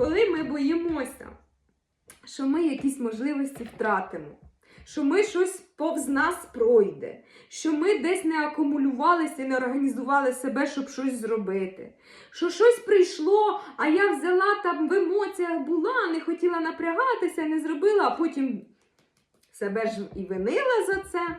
коли ми боїмося, що ми якісь можливості втратимо, що ми щось повз нас пройде, що ми десь не акумулювалися і не організували себе, щоб щось зробити. Що щось прийшло, а я взяла там в емоціях була, не хотіла напрягатися, не зробила, а потім себе ж і винила за це.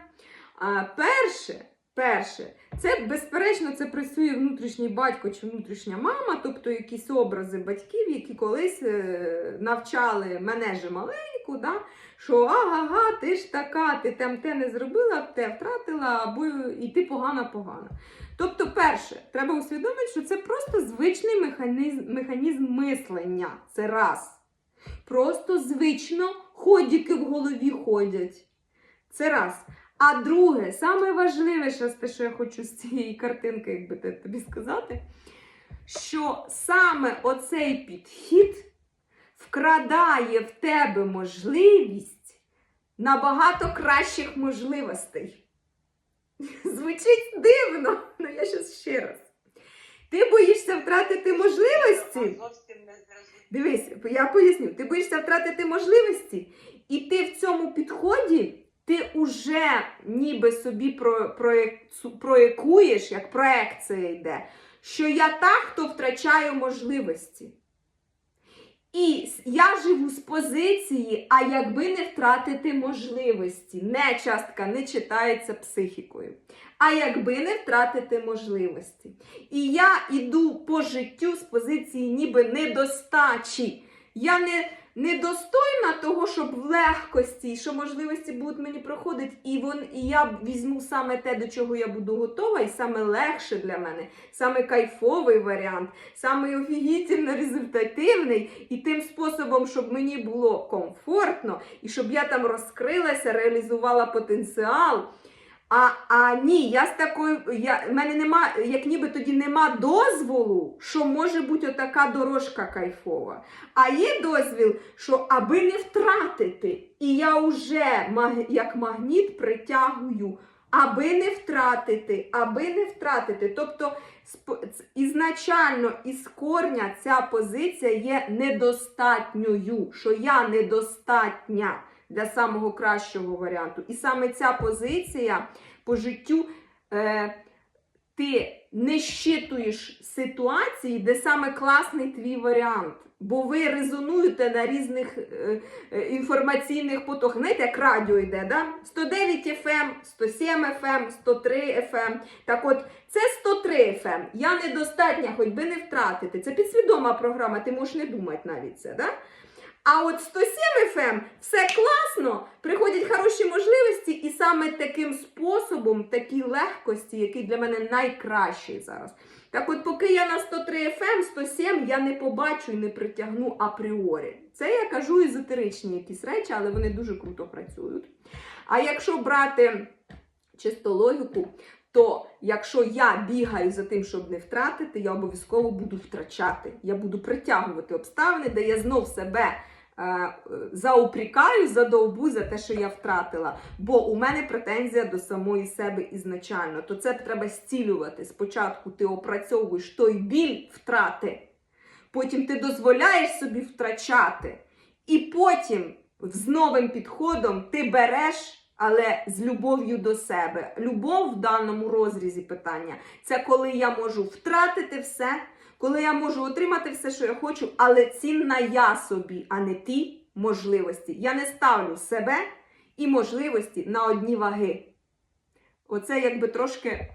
А перше, перше, це безперечно це працює внутрішній батько чи внутрішня мама, тобто якісь образи батьків, які колись е, навчали мене же маленьку, да, що ага, ти ж така, ти там те не зробила, те втратила, або і ти погана погана. Тобто, перше, треба усвідомити, що це просто звичний механізм, механізм мислення. Це раз. Просто звично ходіки в голові ходять. Це раз. А друге, саме важливіше, те, що я хочу з цієї картинки, якби те- тобі сказати, що саме оцей підхід вкрадає в тебе можливість набагато кращих можливостей. Звучить дивно, але я щас ще раз. Ти боїшся втратити можливості. Дивись, я поясню, ти боїшся втратити можливості, і ти в цьому підході ти уже ніби собі про, проєк- проєкуєш, як проекція йде, що я та, хто втрачає можливості. І я живу з позиції, а якби не втратити можливості, не частка не читається психікою. А якби не втратити можливості. І я йду по життю з позиції ніби недостачі. Я не недостойна того, щоб в легкості, що можливості будуть мені проходити, і, вон, і я візьму саме те, до чого я буду готова, і саме легше для мене, саме кайфовий варіант, саме офігітельно результативний, і тим способом, щоб мені було комфортно, і щоб я там розкрилася, реалізувала потенціал. А, а ні, я з такою, я, в мене нема, як ніби тоді нема дозволу, що може бути отака дорожка кайфова. А є дозвіл, що аби не втратити, і я вже як магніт притягую, аби не втратити, аби не втратити. Тобто ізначально із корня ця позиція є недостатньою, що я недостатня для самого кращого варіанту. І саме ця позиція по життю е, ти не щитуєш ситуації, де саме класний твій варіант. Бо ви резонуєте на різних е, е, інформаційних потоках. Знаєте, як радіо йде, да? 109 FM, 107 FM, 103 FM. Так от, це 103 FM. Я недостатня, хоч би не втратити. Це підсвідома програма, ти можеш не думати навіть це. Да? А от 107 FM все класно, приходять хороші можливості, і саме таким способом, такій легкості, який для мене найкращий зараз. Так от, поки я на 103 FM, 107 я не побачу і не притягну апріорі. Це я кажу езотеричні якісь речі, але вони дуже круто працюють. А якщо брати чисто логіку, то якщо я бігаю за тим, щоб не втратити, я обов'язково буду втрачати. Я буду притягувати обставини, де я знов себе е, заупрікаю, задовбу за те, що я втратила. Бо у мене претензія до самої себе ізначально. То це треба зцілювати. Спочатку ти опрацьовуєш той біль втрати, потім ти дозволяєш собі втрачати, і потім з новим підходом ти береш. Але з любов'ю до себе. Любов в даному розрізі питання це коли я можу втратити все, коли я можу отримати все, що я хочу, але цінна я собі, а не ті можливості. Я не ставлю себе і можливості на одні ваги. Оце якби трошки